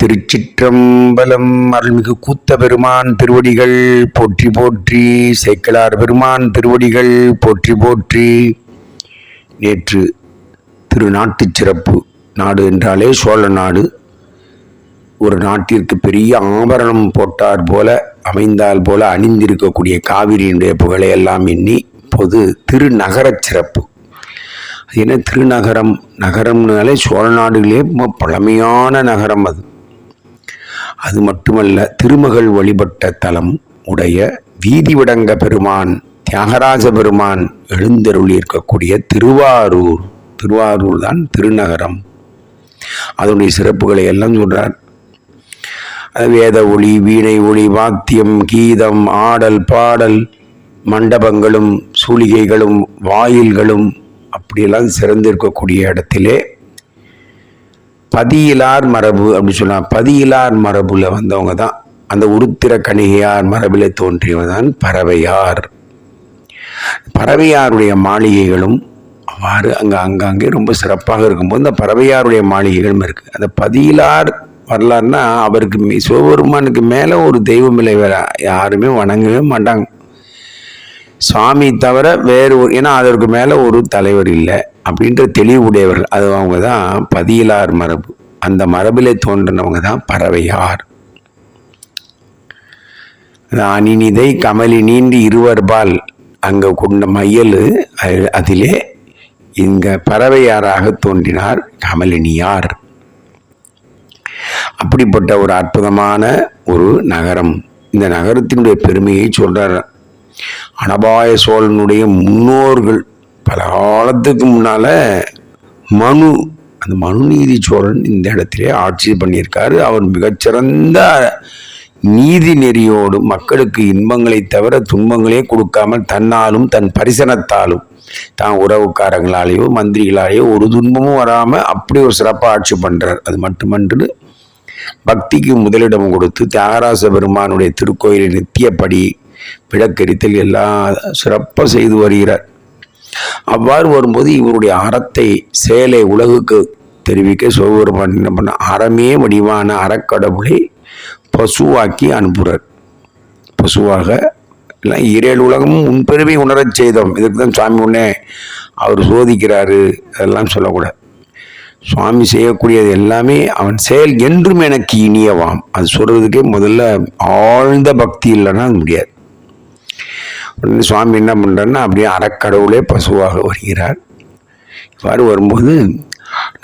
திருச்சிற்றம்பலம் அருள்மிகு கூத்த பெருமான் திருவடிகள் போற்றி போற்றி சேக்கலார் பெருமான் திருவடிகள் போற்றி போற்றி. நேற்று திருநாட்டுச் சிறப்பு நாடு என்றாலே சோழ நாடு. ஒரு நாட்டிற்கு பெரிய ஆபரணம் போட்டார் போல அமைந்தால் போல அணிந்திருக்கக்கூடிய காவிரியினுடைய புகழையெல்லாம் எண்ணி பொது திருநகரச் சிறப்பு. அது என்ன திருநகரம்? நகரம்னாலே சோழ நாடுகளே பழமையான நகரம் அது. அது மட்டுமல்ல திருமகள் வழிபட்ட தலம் உடைய வீதிவிடங்க பெருமான் தியாகராஜ பெருமான் எழுந்தருளி இருக்கக்கூடிய திருவாரூர். திருவாரூர் தான் திருநகரம். அதனுடைய சிறப்புகளை எல்லாம் சொல்கிறார் வேத ஒளி வீணை ஒளி வாத்தியம் கீதம் ஆடல் பாடல் மண்டபங்களும் சூலிகைகளும் வாயில்களும் அப்படியெல்லாம் சிறந்திருக்கக்கூடிய இடத்திலே பதியிலார் மரபு அப்படின்னு சொன்னா பதியிலார் மரபில் வந்தவங்க தான். அந்த உருத்திர கணிகையார் மரபில் தோன்றியவர் தான் பறவையார். பறவையாருடைய மாளிகைகளும் அவ்வாறு அங்கே அங்கங்கே ரொம்ப சிறப்பாக இருக்கும்போது இந்த பறவையாருடைய மாளிகைகளும் இருக்குது அந்த பதியிலார் வரலாறுனா அவருக்கு சிவபெருமானுக்கு மேலே ஒரு தெய்வம் இல்லை. வேற யாருமே வணங்கவே மாட்டாங்க. சுவாமி தவிர வேறு ஒரு ஏன்னா அதற்கு மேலே ஒரு தலைவர் இல்லை. அப்படின்ற தெளிவுடையவர்கள். அது அவங்க தான் பதியிலார் மரபு. அந்த மரபிலே தோன்றினவங்க தான் பறவையார். அணிநிதை கமலி நீண்டி இருவர்பால் அங்கே கொண்ட மையல் அதிலே இங்க பறவையாராக தோன்றினார் கமலினியார். அப்படிப்பட்ட ஒரு அற்புதமான ஒரு நகரம். இந்த நகரத்தினுடைய பெருமையை சொல்கிறார் அனபாய சோழனுடைய முன்னோர்கள் பல காலத்துக்கு முன்னால் மனு அந்த மனுநீதி சோழன் இந்த இடத்திலே ஆட்சி பண்ணியிருக்காரு. அவர் மிகச்சிறந்த நீதி நெறியோடு மக்களுக்கு இன்பங்களை தவிர துன்பங்களே கொடுக்காமல் தன்னாலும் தன் பரிசனத்தாலும் தான் உறவுக்காரங்களாலேயோ மந்திரிகளாலேயோ ஒரு துன்பமும் வராமல் அப்படி ஒரு சிறப்பாக ஆட்சி பண்ணுறார் அது மட்டுமன்று பக்திக்கு முதலிடம் கொடுத்து தியாகராச பெருமானுடைய திருக்கோயிலை நித்தியப்படி பிழக்கரித்தல் எல்லாம் சிறப்பாக செய்து வருகிறார். அவ்வாறு வரும்போது இவருடைய அறத்தை செயலை உலகுக்கு தெரிவிக்க சிவபெருமான் என்ன பண்ண அறமே வடிவான அறக்கடவுளை பசுவாக்கி அனுப்புகிறார் பசுவாக எல்லாம் இரேழு உலகமும் உன் உணரச் செய்தோம். இதுக்கு தான் சுவாமி உடனே அவர் சோதிக்கிறாரு. அதெல்லாம் சொல்லக்கூடாது. சுவாமி செய்யக்கூடியது எல்லாமே அவன் செயல் என்றும் எனக்கு இனியவாம். அது சொல்கிறதுக்கே முதல்ல ஆழ்ந்த பக்தி இல்லைன்னா அது முடியாது. உடனே சுவாமி என்ன பண்ணுறாருன்னா அப்படியே அறக்கடவுளே பசுவாக வருகிறார். இவ்வாறு வரும்போது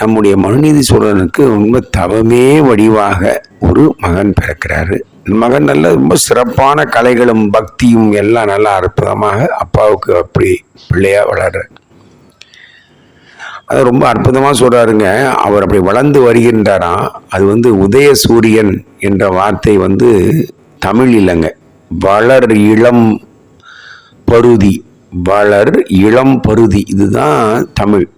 நம்முடைய மனுநீதி சோழனுக்கு ரொம்ப தவமே வடிவாக ஒரு மகன் பிறக்கிறாரு. மகன் நல்ல ரொம்ப சிறப்பான கலைகளும் பக்தியும் எல்லாம் நல்லா அற்புதமாக அப்பாவுக்கு அப்படி பிள்ளையாக வளர்ற அது ரொம்ப அற்புதமாக சொல்கிறாருங்க அவர் அப்படி வளர்ந்து வருகின்றாராம். அது வந்து உதய சூரியன் என்ற வார்த்தை வந்து தமிழ் இல்லைங்க. வளர் இளம் பருதி வளர் இளம் பருதி இதுதான் தமிழ்.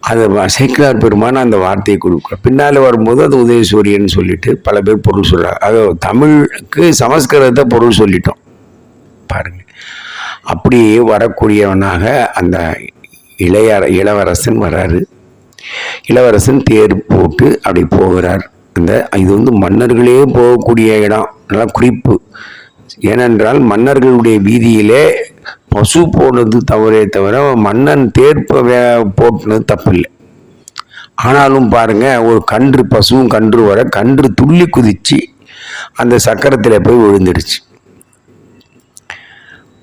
அது வ- பெருமான அந்த வார்த்தையை கொடுக்குற பின்னால் வரும்போது அது உதயசூரியன் சொல்லிட்டு பல பேர் பொருள் சொல்கிறார் அது தமிழுக்கு சமஸ்கிருதத்தை பொருள் சொல்லிட்டோம். பாருங்கள் அப்படி வரக்கூடியவனாக அந்த இளைய இளவரசன் வராரு. இளவரசன் தேர் போட்டு அப்படி போகிறார். அந்த இது வந்து மன்னர்களே போகக்கூடிய இடம். நல்லா குறிப்பு. ஏனென்றால் மன்னர்களுடைய வீதியிலே பசு போனது தவறே தவிர மன்னன் தேர்ப்ப வே- போட்டுனது தப்பில்லை. ஆனாலும் பாருங்க ஒரு கன்று பசுவும் கன்று வர கன்று துள்ளி குதிச்சு அந்த சக்கரத்தில் போய் விழுந்துடுச்சு.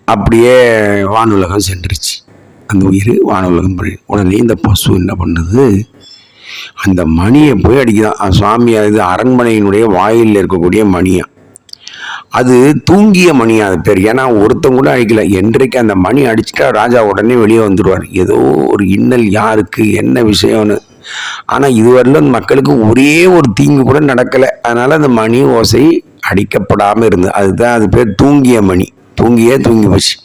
அப்படியே வானுலகம் சென்றுச்சு. அந்த உயிர் வானுலகம் உடனே இந்த பசு என்ன பண்ணுது? அந்த மணியை போய் அடிக்குதான். சுவாமி இது அரண்மனையினுடைய வாயிலில் இருக்கக்கூடிய மணியாக அது தூங்கிய மணி அது பேர். ஏன்னா ஒருத்தன் கூட அடிக்கல என்றைக்கு அந்த மணி அடிச்சுட்டா ராஜா உடனே வெளியே வந்துடுவார் ஏதோ ஒரு இன்னல் யாருக்கு என்ன விஷயம்னு. ஆனால் இதுவரையிலும் மக்களுக்கு ஒரே ஒரு தீங்கு கூட நடக்கலை. அதனால் அந்த மணி ஓசை அடிக்கப்படாமல் இருந்தது. அதுதான் அது பேர் தூங்கிய மணி. தூங்கியே தூங்கி போச்சு.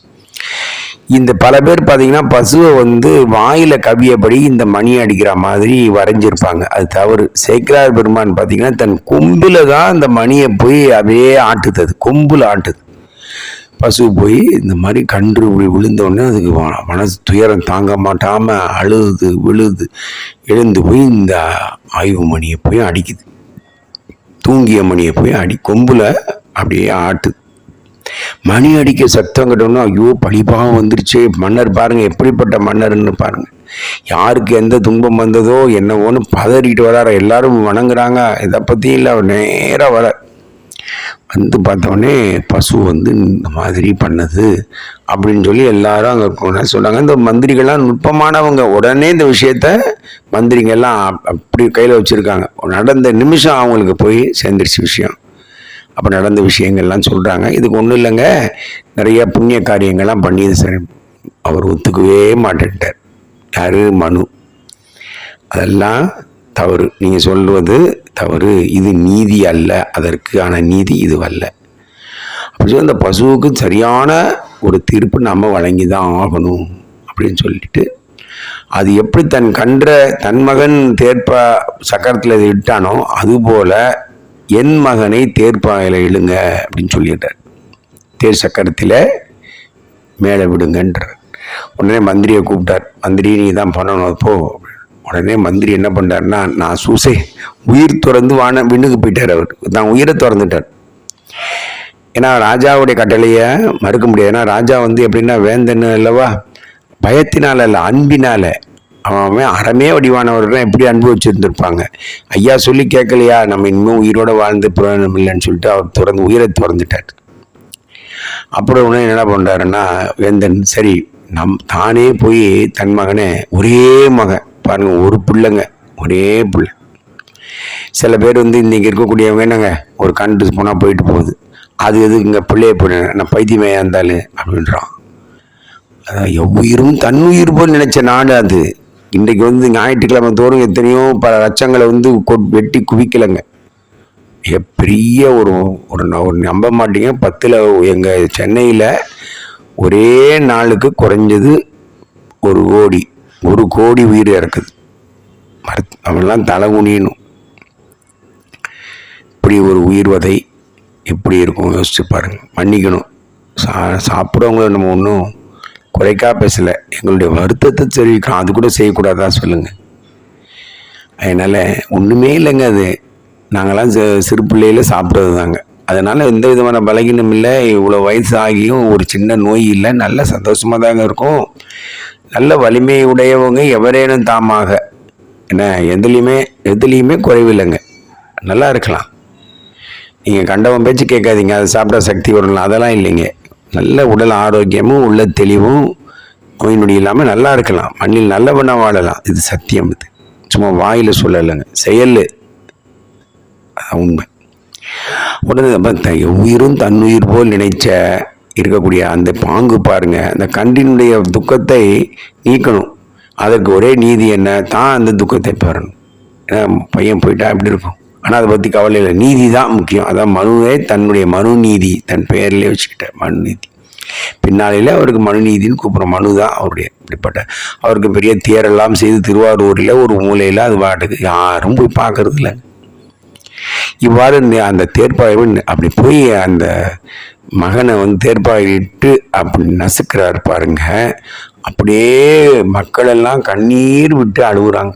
இந்த பல பேர் பார்த்தீங்கன்னா பசுவை வந்து வாயில கவியபடி இந்த மணி அடிக்கிற மாதிரி வரைஞ்சிருப்பாங்க. அது தவறு. சேக்கிரார் பெருமான் பார்த்தீங்கன்னா தன் கொம்பில் தான் அந்த மணியை போய் அப்படியே ஆட்டுது அது கொம்பில் ஆட்டுது. பசு போய் இந்த மாதிரி கன்று இப்படி விழுந்த அதுக்கு மனசு துயரம் தாங்க மாட்டாமல் அழுது விழுது எழுந்து போய் இந்த ஆய்வு மணியை போய் அடிக்குது. தூங்கிய மணியை போய் அடி கொம்பில் அப்படியே ஆட்டுது. மணி அடிக்க சத்தம் கட்டணும்னா ஐயோ பழிபாவம் வந்துருச்சு. மன்னர் பாருங்கள் எப்படிப்பட்ட மன்னர்னு பாருங்கள் யாருக்கு எந்த துன்பம் வந்ததோ என்னவோன்னு பதறிட்டு வராரு. எல்லாரும் வணங்குறாங்க. இதை பற்றியும் இல்லை அவர் நேராக வர. வந்து பார்த்தோடனே பசு வந்து இந்த மாதிரி பண்ணது அப்படின்னு சொல்லி எல்லாரும் அங்கே சொன்னாங்க இந்த மந்திரிகள்லாம் நுட்பமானவங்க. உடனே இந்த விஷயத்த மந்திரிங்கெல்லாம் அப்- அப்படி கையில் வச்சுருக்காங்க. நடந்த நிமிஷம் அவங்களுக்கு போய் சேர்ந்துருச்சு விஷயம். அப்போ நடந்த விஷயங்கள்லாம் சொல்கிறாங்க இதுக்கு ஒன்றும் இல்லைங்க. நிறைய புண்ணிய காரியங்கள்லாம் பண்ணியது சார் அவர் ஒத்துக்கவே மாட்டேன்ட்டார். யார்? மனு. அதெல்லாம் தவறு. நீங்கள் சொல்வது தவறு. இது நீதி அல்ல. அதற்கான நீதி இது அல்ல. அப்படி அந்த பசுவுக்கு சரியான ஒரு தீர்ப்பு நம்ம வழங்கி தான் ஆகணும் அப்படின்னு சொல்லிட்டு அது எப்படி தன் கன்ற தன் மகன் தேர்ப்ப சக்கரத்தில் விட்டானோ அதுபோல் என் மகனை தேர்ப்பாயில் எழுங்க அப்படின்னு சொல்லிட்டார். தேர் சக்கரத்தில் மேலே விடுங்கன்றார். உடனே மந்திரியை கூப்பிட்டார். மந்திரி நீ தான் பண்ணணும் அப்போ உடனே மந்திரி என்ன பண்ணார்னா நான் சூசை உயிர் துறந்து வான விண்ணுக்கு போயிட்டார் அவர். தான் உயிரை திறந்துட்டார். ஏன்னா ராஜாவுடைய கட்டளையை மறுக்க முடியாது. ஏன்னா ராஜா வந்து எப்படின்னா வேந்தன்னு அல்லவா? பயத்தினால அல்ல அன்பினால அவன் அறமே வடிவானவர்கள் எப்படி அனுபவிச்சிருந்திருப்பாங்க ஐயா சொல்லி கேட்கலையா? நம்ம இன்னும் உயிரோடு வாழ்ந்து புரோஜனம் இல்லைன்னு சொல்லிட்டு அவர் திறந்து உயிரை திறந்துட்டார். அப்புறம் உடனே என்ன பண்ணுறாருன்னா வேந்தன் சரி நம் தானே போய் தன் மகனை ஒரே மகன் பாருங்கள் ஒரு பிள்ளைங்க ஒரே பிள்ளை. சில பேர் வந்து இன்றைக்கி இருக்கக்கூடியவங்க என்னங்க ஒரு கண்டு போனால் போயிட்டு போகுது. அது எது இங்கே பிள்ளைய போயிடுங்க நான் பைத்தியமையா இருந்தாலும் அப்படின்றான். அதான் எவ்வுயிரும் தன்னுயிர் போல் நினச்ச நாடு அது. இன்றைக்கு வந்து ஞாயிற்றுக்கிழமை தோறும் எத்தனையோ பல லட்சங்களை வந்து வெட்டி குவிக்கலைங்க. மிகப்பெரிய ஒரு ஒரு ந- ஒரு நம்ப மாட்டீங்க. பத்தில் எங்கள் சென்னையில் ஒரே நாளுக்கு குறைஞ்சது ஒரு கோடி ஒரு கோடி உயிர் இறக்குது. மருத் அவெல்லாம் தலை குனியணும். இப்படி ஒரு உயிர் வதை எப்படி இருக்கும்? யோசிச்சு பாருங்கள் மன்னிக்கணும். சா சாப்பிட்றவங்கள நம்ம ஒன்றும் குறைக்கா பேசலை. எங்களுடைய வருத்தத்தை தெரிவிக்கிறோம் அது கூட செய்யக்கூடாதா சொல்லுங்கள் அதனால் ஒன்றுமே இல்லைங்க அது. நாங்களாம் சி- சிறு பிள்ளையில சாப்பிட்றது தாங்க அதனால் எந்த விதமான பலகீனம் இல்லை. இவ்வளோ வயசு ஆகியும் ஒரு சின்ன நோய் இல்லை. நல்ல சந்தோஷமாக தாங்க இருக்கும். நல்ல வலிமையுடையவங்க எவரேனும் தாமாக. என்ன எதுலேயுமே எதுலேயுமே குறைவில்லைங்க. நல்லா இருக்கலாம். நீங்கள் கண்டவன் பேச்சு கேட்காதீங்க. அதை சாப்பிட சக்தி வரலாம் அதெல்லாம் இல்லைங்க. நல்ல உடல் ஆரோக்கியமும் உள்ள தெளிவும் நோய் நொடி இல்லாமல் நல்லா இருக்கலாம். மண்ணில் நல்லவனாக வாழலாம். இது சத்தியம் இது. சும்மா வாயில் சொல்லலைங்க. செயல். உண்மை. உடனே த- உயிரும் தன்னுயிர் போல் நினைச்ச இருக்கக்கூடிய அந்த பாங்கு பாருங்க. அந்த கண்டினுடைய துக்கத்தை நீக்கணும். அதற்கு ஒரே நீதி என்ன? தான் அந்த துக்கத்தை பெறணும். ஏன்னா பையன் போயிட்டா எப்படி இருக்கும்? ஆனால் அதை பற்றி கவலை இல்லை நீதி தான் முக்கியம். அதான் மனுவே தன்னுடைய மனு நீதி தன் பெயர்லேயே வச்சுக்கிட்டார் மனு நீதி பின்னாளில் அவருக்கு மனுநீதின்னு கூப்பிட்ற மனு தான் அவருடைய இப்படிப்பட்ட அவருக்கு பெரிய தேரெல்லாம் செய்து திருவாரூரில் ஒரு மூலையில் அது பாட்டுக்கு யாரும் போய் பார்க்கறது இல்லை இவ்வாறு அந்த தேர்ப்பாய்வு அப்படி போய் அந்த மகனை வந்து தேர்ப்பாயிட்டு அப்படி நசுக்கிறாரு பாருங்க. அப்படியே மக்களெல்லாம் கண்ணீர் விட்டு அழுகுறாங்க.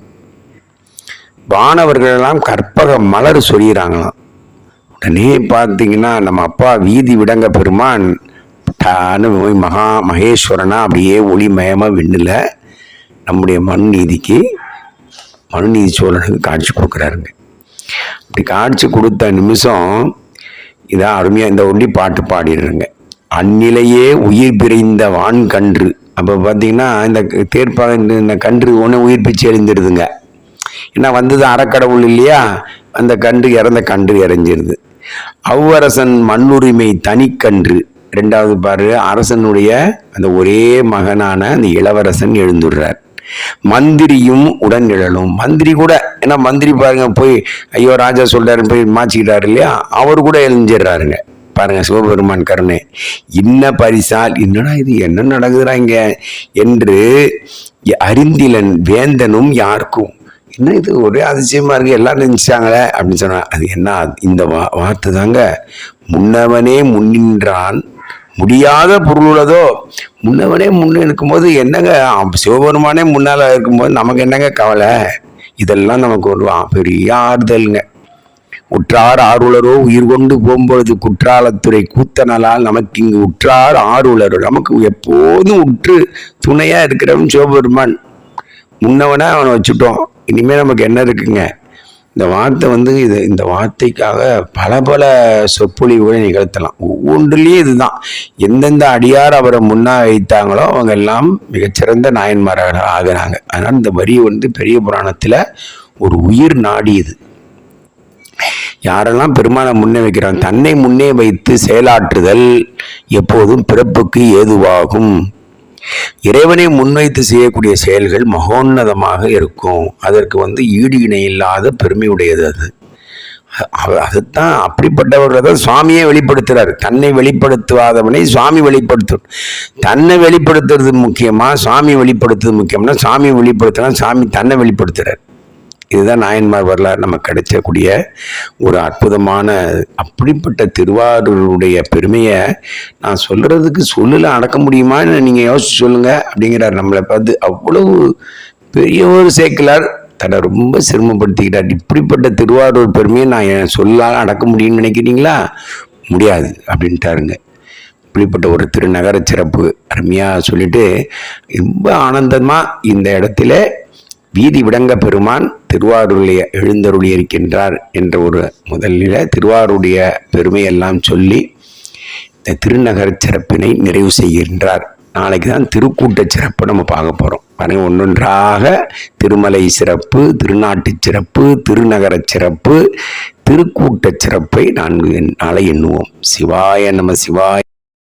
வானவர்களெல்லாம் கற்பக மலர் சொல்லிடுறாங்களாம் உடனே பார்த்தீங்கன்னா நம்ம அப்பா வீதி விடங்க பெருமான் டான்னு போய் மகா மகேஸ்வரனா அப்படியே ஒளிமயமாக விண்ணில் நம்முடைய மனுநீதிக்கு மனுநீதி சோழனுக்கு காட்சி கொடுக்குறாருங்க. அப்படி காட்சி கொடுத்த நிமிஷம் இதான் அருமையாக இந்த ஒண்டி பாட்டு பாடிடுறேங்க. அந்நிலையே உயிர் பிரிந்த வான் கன்று அப்போ பார்த்தீங்கன்னா இந்த தேர்ப்பாக இந்த கன்று ஒன்று உயிர் பிச்சு எழுந்துடுதுங்க ஏன்னா வந்தது அறக்கடவுள் இல்லையா? அந்த கன்று இறந்த கன்று இறஞ்சிருது. அவ்வரசன் மண்ணுரிமை தனிக்கன்று. ரெண்டாவது பாரு அரசனுடைய அந்த ஒரே மகனான அந்த இளவரசன் எழுந்துடுறார். மந்திரியும் உடன் நிழலும். மந்திரி கூட ஏன்னா மந்திரி பாருங்க போய் ஐயோ ராஜா சொல்றாரு போய் மாச்சிக்கிட்டாரு இல்லையா? அவர் கூட எழுஞ்சிடுறாருங்க. பாருங்க சிவபெருமான் கருணை. இன்ன பரிசால் என்னடா இது என்ன நடக்குதுடா இங்க? என்று அறிந்திலன் வேந்தனும் யாருக்கும் என்ன இது? ஒரே அதிசயமாக இருக்குது எல்லாம் நினைச்சாங்களே அப்படின்னு சொன்னா அது என்ன? இந்த வா- வார்த்தை தாங்க. முன்னவனே முன்னின்றான் முடியாத பொருள் உள்ளதோ? முன்னவனே முன்ன இருக்கும்போது என்னங்க? சிவபெருமானே முன்னால இருக்கும்போது நமக்கு என்னங்க கவலை? இதெல்லாம் நமக்கு ஒரு பெரிய ஆறுதலுங்க. உற்றார் ஆர்வலரோ உயிர் கொண்டு போகும்பொழுது குற்றாலத்துறை கூத்தனலால் நமக்கு இங்கு உற்றார் ஆர்வலரோ நமக்கு எப்போதும் உற்று துணையாக இருக்கிறவன் சிவபெருமான். முன்னவனே அவனை வச்சுட்டோம். இனிமேல் நமக்கு என்ன இருக்குங்க? இந்த வார்த்தை வந்து இது இந்த வார்த்தைக்காக பல பல சொற்பொழிவுகளை நிகழ்த்தலாம். ஒவ்வொன்றுலேயும் இதுதான். எந்தெந்த அடியார் அவரை முன்னா வைத்தாங்களோ அவங்க எல்லாம் மிகச்சிறந்த நாயன்மாராக ஆகிறாங்க. அதனால் இந்த வரி வந்து பெரிய புராணத்தில் ஒரு உயிர் நாடி இது. யாரெல்லாம் பெருமானை முன்னே வைக்கிறாங்க? தன்னை முன்னே வைத்து செயலாற்றுதல் எப்போதும் பிறப்புக்கு ஏதுவாகும். இறைவனை முன்வைத்து செய்யக்கூடிய செயல்கள் மகோன்னதமாக இருக்கும். அதற்கு வந்து ஈடு இணை இல்லாத பெருமை உடையது அது. அதுதான் அப்படிப்பட்டவர்களை தான் சுவாமியே வெளிப்படுத்துகிறார் தன்னை வெளிப்படுத்துவாதவனை சுவாமி வெளிப்படுத்தும். தன்னை வெளிப்படுத்துறது முக்கியமாக சுவாமி வெளிப்படுத்துறது முக்கியம்னா சாமி வெளிப்படுத்தினா சாமி தன்னை வெளிப்படுத்துகிறார் இதுதான் நாயன்மார் வரலாறு. நமக்கு கிடைச்சக்கூடிய ஒரு அற்புதமான அப்படிப்பட்ட திருவாரூருடைய பெருமையை நான் சொல்கிறதுக்கு சொல்லல அடக்க முடியுமான்னு நீங்கள் யோசிச்சு சொல்லுங்கள் அப்படிங்கிறார். நம்மளை பார்த்து அவ்வளவு பெரிய ஒரு சேக்கலார் தன்னை ரொம்ப சிரமப்படுத்திக்கிட்டார். இப்படிப்பட்ட திருவாரூர் பெருமையை நான் என் சொல்லால் அடக்க முடியும்னு நினைக்கிறீங்களா? முடியாது அப்படின்ட்டாருங்க. இப்படிப்பட்ட ஒரு திருநகர சிறப்பு அருமையாக சொல்லிட்டு ரொம்ப ஆனந்தமாக இந்த இடத்துல வீதி விடங்க பெருமான் திருவாரூரில் எழுந்தருளி இருக்கின்றார் என்ற ஒரு முதலில் திருவாரூருடைய பெருமையெல்லாம் சொல்லி இந்த திருநகர சிறப்பினை நிறைவு செய்கின்றார். நாளைக்கு தான் திருக்கூட்ட சிறப்பு நம்ம பார்க்க போகிறோம் பாருங்க ஒன்றொன்றாக திருமலை சிறப்பு திருநாட்டு சிறப்பு திருநகர சிறப்பு திருக்கூட்ட சிறப்பை நான்கு நாளை எண்ணுவோம். சிவாய நம சிவாய